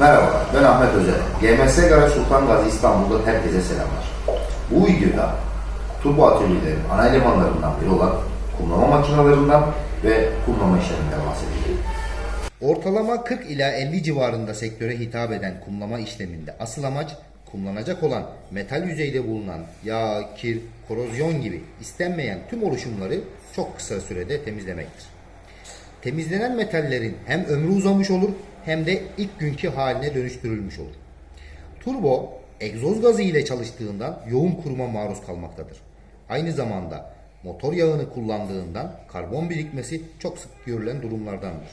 Merhaba, ben Ahmet Özel. GMS Garaj Sultan Gazi İstanbul'dan herkese selamlar. Bu videoda turbo atölyelerin ana elemanlarından biri olan kumlama makinalarından ve kumlama işleminden bahsedeceğim. Ortalama 40 ila 50 civarında sektöre hitap eden kumlama işleminde asıl amaç kumlanacak olan metal yüzeyde bulunan yağ, kir, korozyon gibi istenmeyen tüm oluşumları çok kısa sürede temizlemektir. Temizlenen metallerin hem ömrü uzamış olur hem de ilk günkü haline dönüştürülmüş olur. Turbo egzoz gazı ile çalıştığından yoğun kuruma maruz kalmaktadır. Aynı zamanda motor yağını kullandığından karbon birikmesi çok sık görülen durumlardandır.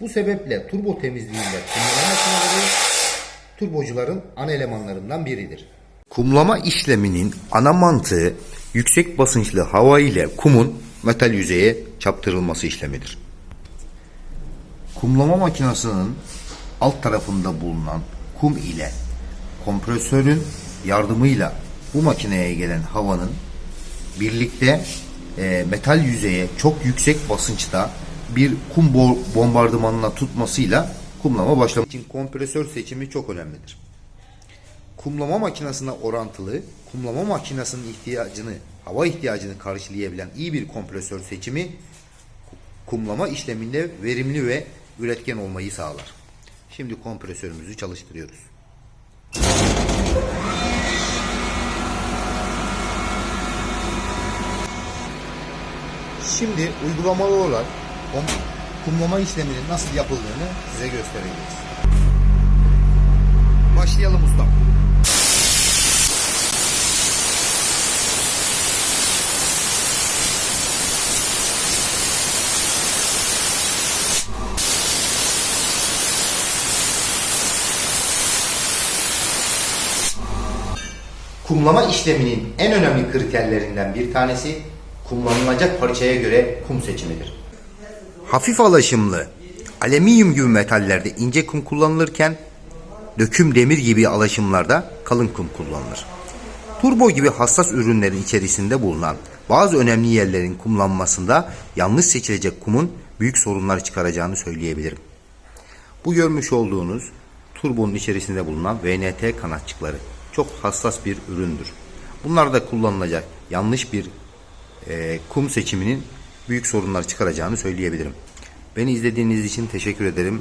Bu sebeple turbo temizliğinde kumlama makineleri turbocuların ana elemanlarından biridir. Kumlama işleminin ana mantığı yüksek basınçlı hava ile kumun metal yüzeye çaptırılması işlemidir. Kumlama makinesinin alt tarafında bulunan kum ile kompresörün yardımıyla bu makineye gelen havanın birlikte e, metal yüzeye çok yüksek basınçta bir kum bo- bombardımanına tutmasıyla kumlama başlamak için kompresör seçimi çok önemlidir. Kumlama makinesine orantılı, kumlama makinesinin ihtiyacını, hava ihtiyacını karşılayabilen iyi bir kompresör seçimi kumlama işleminde verimli ve üretken olmayı sağlar. Şimdi kompresörümüzü çalıştırıyoruz. Şimdi uygulamalı olarak kum- kumlama işleminin nasıl yapıldığını size göstereceğiz. Başlayalım ustam. Kumlama işleminin en önemli kriterlerinden bir tanesi kullanılacak parçaya göre kum seçimidir. Hafif alaşımlı alüminyum gibi metallerde ince kum kullanılırken döküm demir gibi alaşımlarda kalın kum kullanılır. Turbo gibi hassas ürünlerin içerisinde bulunan bazı önemli yerlerin kumlanmasında yanlış seçilecek kumun büyük sorunlar çıkaracağını söyleyebilirim. Bu görmüş olduğunuz turbonun içerisinde bulunan VNT kanatçıkları çok hassas bir üründür. Bunlarda kullanılacak yanlış bir e, kum seçiminin büyük sorunlar çıkaracağını söyleyebilirim. Beni izlediğiniz için teşekkür ederim.